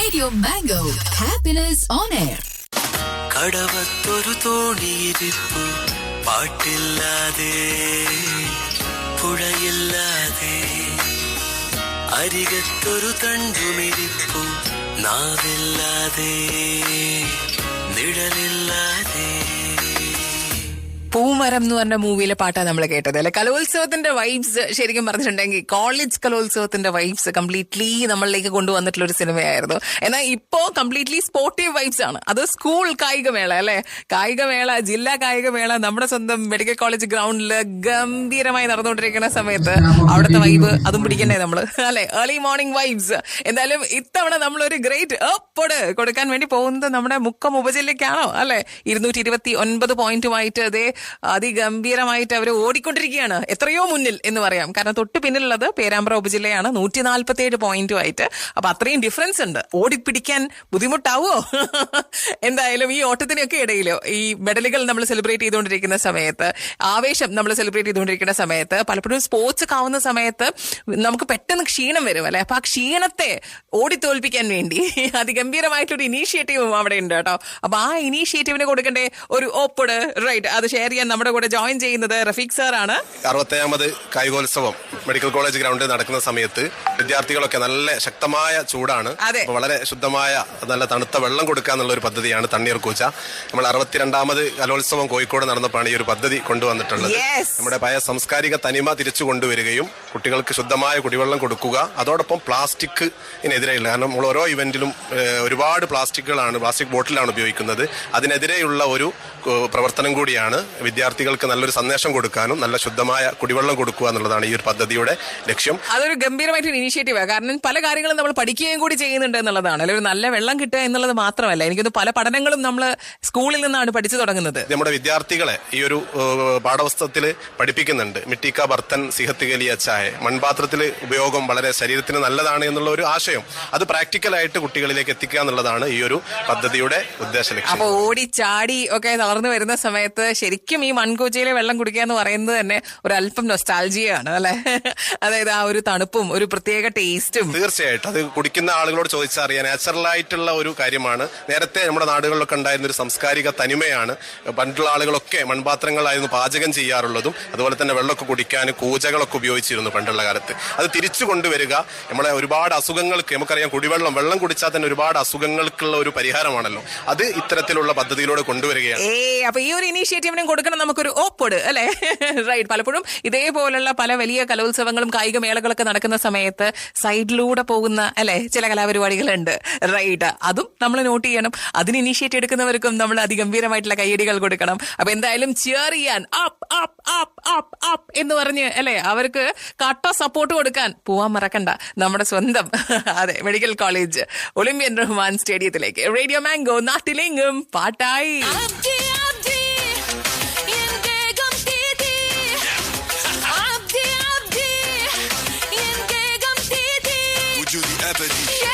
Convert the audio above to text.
Radio mango happiness on air கடவத்தொரு தோணி இருப்பு. பாட்டில்லாதே. புழையில்லாதே. அரிகத்தொரு தண்டுமிரிப்பு நாவில்லாதே. நிழலில்லாதே. പൂമരം എന്ന് പറഞ്ഞ മൂവിയിലെ പാട്ടാണ് നമ്മൾ കേട്ടത് അല്ലെ? കലോത്സവത്തിന്റെ വൈബ്സ് ശരിക്കും പറഞ്ഞിട്ടുണ്ടെങ്കിൽ കോളേജ് കലോത്സവത്തിന്റെ വൈബ്സ് കംപ്ലീറ്റ്ലി നമ്മളിലേക്ക് കൊണ്ടുവന്നിട്ടുള്ള ഒരു സിനിമയായിരുന്നു. എന്നാൽ ഇപ്പോ കംപ്ലീറ്റ്ലി സ്പോർട്ടീവ് വൈബ്സ് ആണ്. അത് സ്കൂൾ കായികമേള അല്ലെ? കായികമേള ജില്ലാ കായികമേള നമ്മുടെ സ്വന്തം മെഡിക്കൽ കോളേജ് ഗ്രൗണ്ടിൽ ഗംഭീരമായി നടന്നുകൊണ്ടിരിക്കുന്ന സമയത്ത് അവിടുത്തെ വൈബ് അതും പിടിക്കണ്ടേ നമ്മൾ അല്ലെ? ഏർലി മോർണിംഗ് വൈബ്സ് എന്തായാലും ഇത്തവണ നമ്മൾ ഒരു ഗ്രേറ്റ് അപ്പോട് കൊടുക്കാൻ വേണ്ടി പോകുന്നത് നമ്മുടെ മുക്കം ഉപജില്ലയ്ക്കാണോ അല്ലെ? ഇരുന്നൂറ്റി ഇരുപത്തി ഒൻപത് പോയിന്റുമായിട്ട് അതേ അതിഗംഭീരമായിട്ട് അവർ ഓടിക്കൊണ്ടിരിക്കുകയാണ്. എത്രയോ മുന്നിൽ എന്ന് പറയാം. കാരണം തൊട്ട് പിന്നിലുള്ളത് പേരാമ്പ്ര ഉപജില്ലയാണ്. നൂറ്റി ഏഴ് പോയിന്റുമായിട്ട്. അപ്പൊ അത്രയും ഡിഫറൻസ് ഉണ്ട്. ഓടിപ്പിടിക്കാൻ ബുദ്ധിമുട്ടാവോ? എന്തായാലും ഈ ഓട്ടത്തിനൊക്കെ ഇടയിൽ ഈ മെഡലുകൾ നമ്മൾ സെലിബ്രേറ്റ് ചെയ്തുകൊണ്ടിരിക്കുന്ന സമയത്ത് ആവേശം നമ്മൾ സെലിബ്രേറ്റ് ചെയ്തുകൊണ്ടിരിക്കുന്ന സമയത്ത് പലപ്പോഴും സ്പോർട്സ് ആവുന്ന സമയത്ത് നമുക്ക് പെട്ടെന്ന് ക്ഷീണം വരും അല്ലെ? അപ്പൊ ആ ക്ഷീണത്തെ ഓടിത്തോൽപ്പിക്കാൻ വേണ്ടി അതിഗംഭീരമായിട്ടൊരു ഇനീഷ്യേറ്റീവും അവിടെ ഉണ്ട് കേട്ടോ. അപ്പൊ ആ ഇനീഷ്യേറ്റീവിന് കൊടുക്കേണ്ട? ഒരു ഓപ്പട് റൈറ്റ് അത് ഷെയർ ചെയ്യാൻ നമ്മുടെ കൂടെ ജോയിൻ ചെയ്യുന്നത് റഫീഖ് സാർ ആണ്. അറുപത്തേഴാമത് കായികോത്സവം മെഡിക്കൽ കോളേജ് ഗ്രൗണ്ടിൽ നടക്കുന്ന സമയത്ത് വിദ്യാർത്ഥികളൊക്കെ നല്ല ശക്തമായ ചൂടാണ്. അപ്പൊ വളരെ ശുദ്ധമായ നല്ല തണുത്ത വെള്ളം കൊടുക്കുക എന്നുള്ള ഒരു പദ്ധതിയാണ് തണ്ണീർ കൂച്ച. നമ്മൾ അറുപത്തിരണ്ടാമത് കലോത്സവം കോഴിക്കോട് നടന്നപ്പോഴാണ് ഈ ഒരു പദ്ധതി കൊണ്ടുവന്നിട്ടുള്ളത്. നമ്മുടെ പഴയ സാംസ്കാരിക തനിമ തിരിച്ചു കൊണ്ടുവരികയും കുട്ടികൾക്ക് ശുദ്ധമായ കുടിവെള്ളം കൊടുക്കുക. അതോടൊപ്പം പ്ലാസ്റ്റിക് പ്ലാസ്റ്റിക്കിനെതിരെയുള്ള കാരണം നമ്മൾ ഓരോ ഇവന്റിലും ഒരുപാട് പ്ലാസ്റ്റിക്കുകളാണ് പ്ലാസ്റ്റിക് ബോട്ടിലാണ് ഉപയോഗിക്കുന്നത്. അതിനെതിരെയുള്ള ഒരു പ്രവർത്തനം കൂടിയാണ് വിദ്യാർത്ഥികൾക്ക് നല്ലൊരു സന്ദേശം കൊടുക്കാനും നല്ല ശുദ്ധമായ കുടിവെള്ളം കൊടുക്കുക എന്നുള്ളതാണ് ഈ ഒരു പദ്ധതിയുടെ ലക്ഷ്യം. അതൊരു ഗംഭീരമായിട്ടൊരു ഇനീഷ്യേറ്റീവാണ് കാരണം പല കാര്യങ്ങളും നമ്മൾ പഠിക്കുകയും കൂടി ചെയ്യുന്നുണ്ട് എന്നുള്ളതാണ്. അല്ലെങ്കിൽ ഒരു നല്ല വെള്ളം കിട്ടുക എന്നുള്ളത് മാത്രമല്ല എനിക്കൊന്ന് പല പഠനങ്ങളും നമ്മൾ സ്കൂളിൽ നിന്നാണ് പഠിച്ചു തുടങ്ങുന്നത്. നമ്മുടെ വിദ്യാർത്ഥികളെ ഈ ഒരു പാഠപുസ്തകത്തിൽ പഠിപ്പിക്കുന്നുണ്ട്. മിട്ടിക്ക ബർത്തൻ സിഹത്ത് കലിയ ചായ. മൺപാത്രത്തിൽ ഉപയോഗം വളരെ ശരീരത്തിന് നല്ലതാണ് എന്നുള്ള ഒരു ആശയം. അത് പ്രാക്ടിക്കലായിട്ട് കുട്ടികളിലേക്ക് എത്തിക്കുക എന്നുള്ളതാണ് ഈ ഒരു പദ്ധതിയുടെ ഉദ്ദേശ ലക്ഷ്യം. അപ്പൊ ഓടി ചാടി ഒക്കെ തളർന്നു വരുന്ന സമയത്ത് ശരിക്കും ഈ മൺകൂച്ചയിലെ വെള്ളം കുടിക്കുക എന്ന് പറയുന്നത് തന്നെ ഒരു അല്പം നൊസ്റ്റാൾജിയാണ് അല്ലെ? അതായത് ആ ഒരു തണുപ്പും ഒരു പ്രത്യേക ടേസ്റ്റും തീർച്ചയായിട്ടും. അത് കുടിക്കുന്ന ആളുകളോട് ചോദിച്ചാൽ അറിയാം. നാച്ചുറൽ ആയിട്ടുള്ള ഒരു കാര്യമാണ്. നേരത്തെ നമ്മുടെ നാടുകളിലൊക്കെ ഉണ്ടായിരുന്ന ഒരു സാംസ്കാരിക തനിമയാണ്. പണ്ടുള്ള ആളുകളൊക്കെ മൺപാത്രങ്ങളായിരുന്നു പാചകം ചെയ്യാറുള്ളതും അതുപോലെ തന്നെ വെള്ളമൊക്കെ കുടിക്കാൻ കൂജകളൊക്കെ ഉപയോഗിച്ചിരുന്നു പണ്ടുള്ള കാലത്ത്. അത് തിരിച്ചു കൊണ്ടുവരിക നമ്മളെ ഒരുപാട് അസുഖങ്ങൾക്ക് നമുക്കറിയാം കുടിവെള്ളം വെള്ളം കുടിച്ചാൽ തന്നെ ഒരുപാട് അസുഖങ്ങൾക്കുള്ള ഒരു പരിഹാരമാണല്ലോ. അത് ഇത്തരത്തിലുള്ള പദ്ധതിയിലൂടെ കൊണ്ടുവരികയാണ്. അപ്പൊ ഈ ഒരു ഇനീഷ്യേറ്റീവിനും കൊടുക്കണം നമുക്കൊരു ഓപ്പോട് അല്ലേ? റൈറ്റ് പലപ്പോഴും ഇതേപോലുള്ള പല വലിയ കലോത്സവങ്ങളും കായിക മേളകളൊക്കെ നടക്കുന്ന സമയത്ത് സൈഡിലൂടെ പോകുന്ന അല്ലേ ചില കലാപരിപാടികളുണ്ട്. റൈറ്റ് അതും നമ്മൾ നോട്ട് ചെയ്യണം. അതിന് ഇനീഷ്യേറ്റ് എടുക്കുന്നവർക്കും നമ്മൾ അതിഗംഭീരമായിട്ടുള്ള കയ്യടികൾ കൊടുക്കണം. അപ്പൊ എന്തായാലും ചിയർ ചെയ്യാൻ up up up up up എന്ന് പറഞ്ഞ് അല്ലേ അവർക്ക് കട്ട സപ്പോർട്ട് കൊടുക്കാൻ പോവാൻ മറക്കണ്ട. നമ്മുടെ സ്വന്തം അതെ മെഡിക്കൽ കോളേജ് ഒളിമ്പ്യൻ റഹ്മാൻ സ്റ്റേഡിയത്തിലേക്ക് റേഡിയോ മാംഗോ നാട്ടിലെങ്കും പാട്ടായി. Yeah.